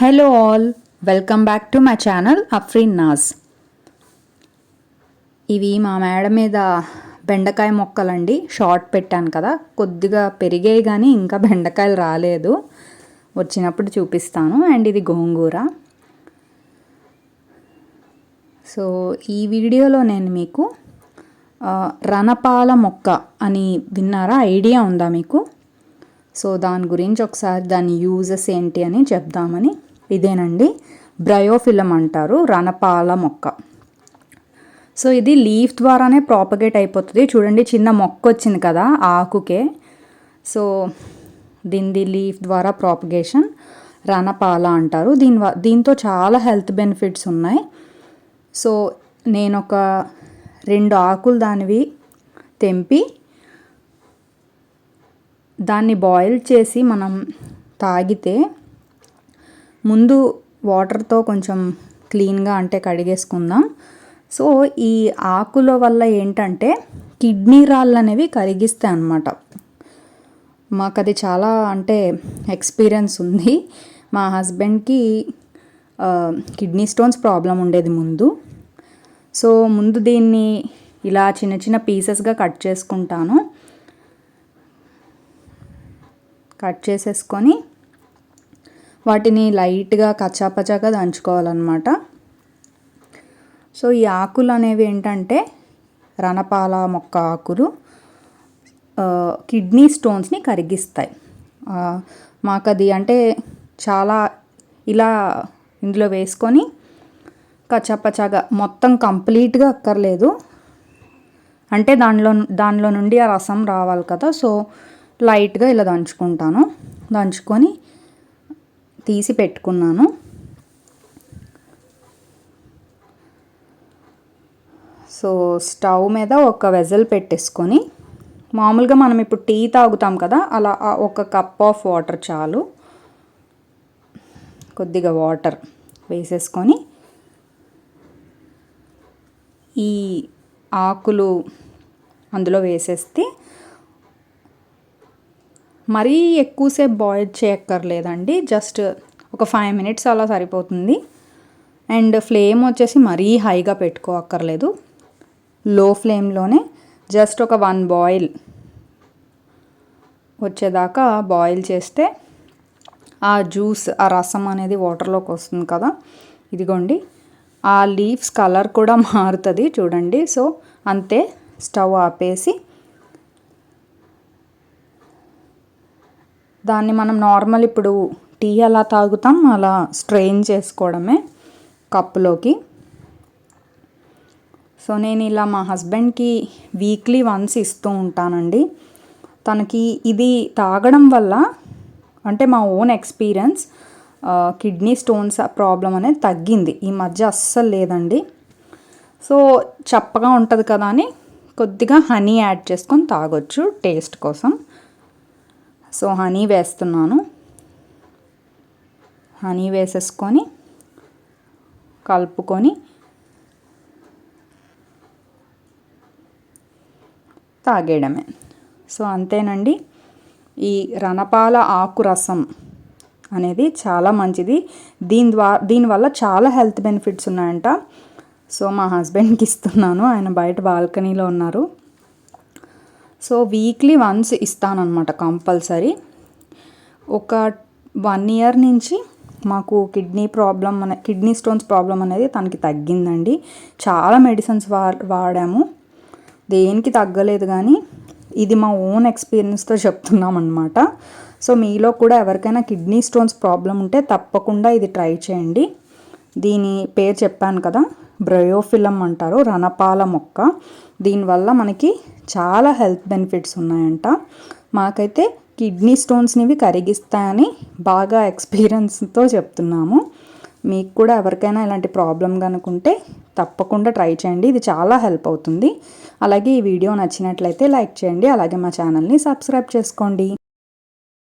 Hello all welcome back to my channel Afreen Naaz ఇవి మా మేడ మీద బెండకాయ మొక్కలండి. షార్ట్ పెట్టాను కదా. కొద్దిగా పెరిగాయి కానీ ఇంకా బెండకాయలు రాలేదు. వచ్చినప్పుడు చూపిస్తాను. అండ్ ఇది గోంగూర. సో ఈ వీడియోలో నేను మీకు రణపాల మొక్క అని విన్నారా? ఐడియా ఉందా మీకు? సో దాని గురించి ఒకసారి దాని యూజెస్ ఏంటి అని చెప్దామని ఇదేనండి. బ్రయోఫిలం అంటారు రణపాల మొక్క. సో ఇది లీఫ్ ద్వారానే ప్రాపగేట్ అయిపోతుంది. చూడండి చిన్న మొక్క వచ్చింది కదా ఆకుకే. సో దీనిది లీఫ్ ద్వారా ప్రాపగేషన్ రణపాల అంటారు. దీని దీంతో చాలా హెల్త్ బెనిఫిట్స్ ఉన్నాయి. సో నేను ఒక రెండు ఆకులు దానివి తెంపి దాన్ని బాయిల్ చేసి మనం తాగితే ముందు వాటర్తో కొంచెం క్లీన్గా అంటే కడిగేసుకుందాం. సో ఈ ఆకుల వల్ల ఏంటంటే కిడ్నీ రాళ్ళు అనేవి కరిగిస్తాయి అన్నమాట. మాకు అది చాలా అంటే ఎక్స్పీరియన్స్ ఉంది. మా హస్బెండ్కి కిడ్నీ స్టోన్స్ ప్రాబ్లం ఉండేది ముందు. సో ముందు దీన్ని ఇలా చిన్న చిన్న పీసెస్గా కట్ చేసుకుంటాను. కట్ చేసేసుకొని వాటిని లైట్గా కచ్చాపచాగా దంచుకోవాలన్నమాట. సో ఈ ఆకులు అనేవి ఏంటంటే రణపాల మొక్క ఆకులు కిడ్నీ స్టోన్స్ని కరిగిస్తాయి. మాకు అది అంటే చాలా ఇలా ఇందులో వేసుకొని కచ్చాపచాగా మొత్తం కంప్లీట్గా అక్కర్లేదు. అంటే దానిలో దానిలో నుండి ఆ రసం రావాలి కదా సో లైట్గా ఇలా దంచుకుంటాను. దంచుకొని తీసి పెట్టుకున్నాను. సో స్టవ్ మీద ఒక వెజల్ పెట్టేసుకొని మామూలుగా మనం ఇప్పుడు టీ తాగుతాం కదా అలా ఒక కప్ ఆఫ్ వాటర్ చాలు. కొద్దిగా వాటర్ వేసేసుకొని ఈ ఆకులు అందులో వేసేస్తే మరీ ఎక్కువసేపు బాయిల్ చేయక్కర్లేదండి జస్ట్ ఒక ఫైవ్ మినిట్స్ అలా సరిపోతుంది. అండ్ ఫ్లేమ్ వచ్చేసి మరీ హైగా పెట్టుకోక్కర్లేదు లో ఫ్లేమ్లోనే జస్ట్ ఒక వన్ బాయిల్ వచ్చేదాకా బాయిల్ చేస్తే ఆ జ్యూస్ ఆ రసం అనేది వాటర్లోకి వస్తుంది కదా. ఇదిగోండి. ఆ లీవ్స్ కలర్ కూడా మారుతుంది చూడండి. సో అంతే స్టవ్ ఆపేసి దాన్ని మనం నార్మల్ ఇప్పుడు టీ ఎలా తాగుతాం అలా స్ట్రెయిన్ చేసుకోవడమే కప్పులోకి. సో నేను ఇలా మా హస్బెండ్కి వీక్లీ వన్స్ ఇస్తూ ఉంటానండి. తనకి ఇది తాగడం వల్ల అంటే మా own experience kidney stones problem అనేది తగ్గింది. ఈ మధ్య అస్సలు లేదండి. సో చప్పగా ఉంటుంది కదా అని కొద్దిగా హనీ యాడ్ చేసుకొని తాగొచ్చు టేస్ట్ కోసం. సో హనీ వేస్తున్నాను. హనీ వేసేసుకొని కలుపుకొని తాగేయడమే. సో అంతేనండి. ఈ రణపాల ఆకు రసం అనేది చాలా మంచిది. దీని ద్వారా దీనివల్ల చాలా హెల్త్ బెనిఫిట్స్ ఉన్నాయంట. సో మా హస్బెండ్కి ఇస్తున్నాను. ఆయన బయట బాల్కనీలో ఉన్నారు. సో వీక్లీ వన్స్ ఇస్తానన్నమాట కంపల్సరీ. ఒక వన్ ఇయర్ నుంచి మాకు కిడ్నీ ప్రాబ్లం అనే కిడ్నీ స్టోన్స్ ప్రాబ్లం అనేది తనకి తగ్గిందండి. చాలా మెడిసిన్స్ వా వాడాము. దేనికి తగ్గలేదు కానీ ఇది మా ఓన్ ఎక్స్పీరియన్స్తో చెప్తున్నాం అనమాట సో మీలో కూడా ఎవరికైనా కిడ్నీ స్టోన్స్ ప్రాబ్లం ఉంటే తప్పకుండా ఇది ట్రై చేయండి. దీని పేరు చెప్పాను కదా బ్రయోఫిలం అంటారు రణపాల మొక్క. దీనివల్ల మనకి చాలా హెల్త్ బెనిఫిట్స్ ఉన్నాయంట. మాకైతే కిడ్నీ స్టోన్స్నివి కరిగిస్తాయని బాగా ఎక్స్పీరియన్స్తో చెప్తున్నాము. మీకు కూడా ఎవరికైనా ఇలాంటి ప్రాబ్లం కనుకుంటే తప్పకుండా ట్రై చేయండి. ఇది చాలా హెల్ప్ అవుతుంది. అలాగే ఈ వీడియో నచ్చినట్లయితే లైక్ చేయండి. అలాగే మా ఛానల్ని సబ్స్క్రైబ్ చేసుకోండి.